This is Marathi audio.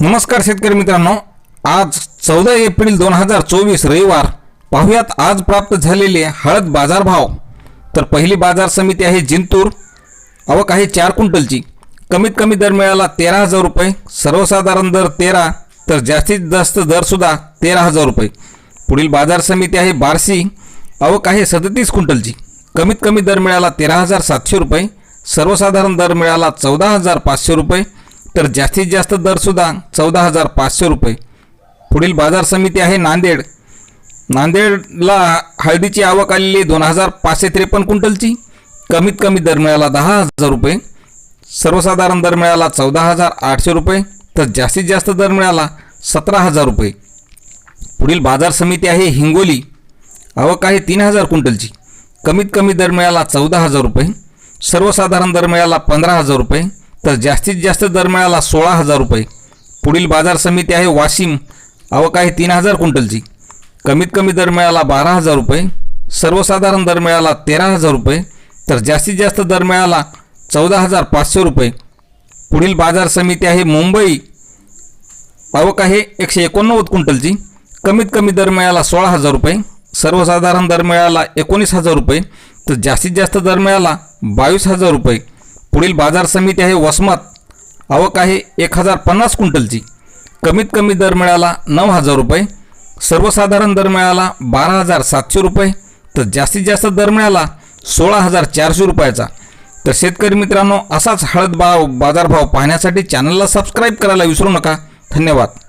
नमस्कार शेतकरी मित्रांनो. आज चौदा एप्रिल दोन हजार चोवीस रविवार. पाहुयात आज प्राप्त झालेले हळद बाजारभाव तर पहिली बाजार समिती आहे जिंतूर. आवक आहे चार क्विंटलची. कमीत कमी दर मिळाला तेरा हजार रुपये. सर्वसाधारण दर तेरा तर जास्तीत जास्त दरसुद्धा तेरा हजार रुपये. पुढील बाजार समिती आहे बार्शी. आवक आहे सदतीस क्विंटलची. कमीत कमी दर मिळाला तेरा हजार सातशे रुपये. सर्वसाधारण दर मिळाला चौदा हजार पाचशे रुपये. तर जास्तीत जास्त दरसुद्धा चौदा हजार पाचशे रुपये. पुढील बाजार समिती आहे नांदेड. नांदेडला हळदीची आवक आलेली दोन हजार पाचशे त्रेपन्न क्विंटलची. कमीत कमी दर मिळाला दहा हजार रुपये. सर्वसाधारण दर मिळाला चौदा हजार आठशे रुपये. तर जास्तीत जास्त दर मिळाला सतरा हजार रुपये. पुढील बाजार समिती आहे हिंगोली. आवक आहे तीन हजार क्विंटलची. कमीत कमी दर मिळाला चौदा हजार रुपये. सर्वसाधारण दर मिळाला पंधरा हजार रुपये. तर जास्तीत जास्त दर मिळाला सोळा हजार रुपये. पुढील बाजार समिती आहे वाशिम. आवक आहे तीन हजार क्विंटलची. कमीत कमी दर मिळाला बारा हजार रुपये. सर्वसाधारण दर मिळाला तेरा हजार रुपये. तर जास्तीत जास्त दर मिळाला चौदा हजार पाचशे रुपये. पुढील बाजार समिती आहे मुंबई. आवक आहे एकशे एकोणनव्वद क्विंटलची. कमीत कमी दर मिळाला सोळा हजार रुपये. सर्वसाधारण दर मिळाला एकोणीस हजार रुपये. तर जास्तीत जास्त दर मिळाला बावीस हजार रुपये. पुढील बाजार समिती आहे वसमत. आवक आहे एक हजार पन्नास क्विंटलची. कमीत कमी दर मिळाला नऊ हजार रुपये. सर्वसाधारण दर मिळाला बारा हजार सातशे रुपये. तर जास्तीत जास्त दर मिळाला सोळा हजार चारशे रुपयाचा. तर शेतकरी मित्रांनो असाच हळद बा बाजारभाव पाहण्यासाठी चॅनलला सबस्क्राईब करायला विसरू नका. धन्यवाद.